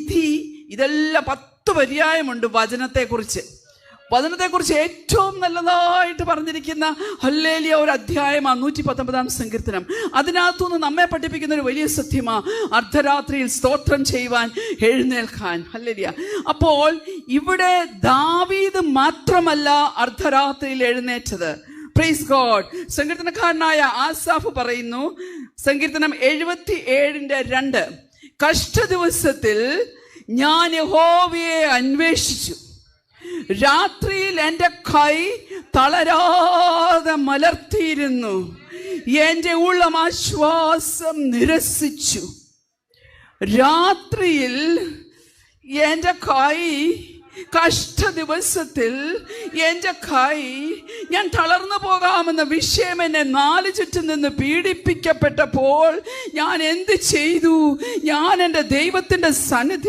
വിധി ഇതെല്ലാം പത്ത് പര്യായമുണ്ട് വചനത്തെക്കുറിച്ച്. വചനത്തെക്കുറിച്ച് ഏറ്റവും നല്ലതായിട്ട് പറഞ്ഞിരിക്കുന്ന ഹൊല്ലേലിയ ഒരു അധ്യായമാണ് നൂറ്റി പത്തൊമ്പതാം സങ്കീർത്തനം. അതിനകത്തുനിന്ന് നമ്മെ പഠിപ്പിക്കുന്ന ഒരു വലിയ സത്യമാ അർദ്ധരാത്രിയിൽ സ്തോത്രം ചെയ്യുവാൻ എഴുന്നേൽക്കാൻ. ഹല്ലേലിയ. അപ്പോൾ ഇവിടെ ദാവീദ് മാത്രമല്ല അർദ്ധരാത്രിയിൽ എഴുന്നേറ്റത്. പ്രൈസ് ഗോഡ് സങ്കീർത്തനക്കാരനായ ആസാഫ് പറയുന്നു സങ്കീർത്തനം എഴുപത്തി ഏഴിന്റെ രണ്ട്. കഷ്ട ദിവസത്തിൽ ഞാൻ യഹോവയെ അന്വേഷിച്ചു. രാത്രിയിൽ എന്റെ കൈ തളരാതെ മലർത്തിയിരുന്നു. എന്റെ ഉള്ളം ആശ്വാസം നിരസിച്ചു. രാത്രിയിൽ എന്റെ കൈ കഷ്ട ദിവസത്തിൽ എന്റെ കൈ ഞാൻ തളർന്നു പോകാമെന്ന വിഷയം എന്നെ നാല് ചുറ്റും നിന്ന് പീഡിപ്പിക്കപ്പെട്ടപ്പോൾ ഞാൻ എന്ത് ചെയ്തു? ഞാൻ എന്റെ ദൈവത്തിന്റെ സന്നിധി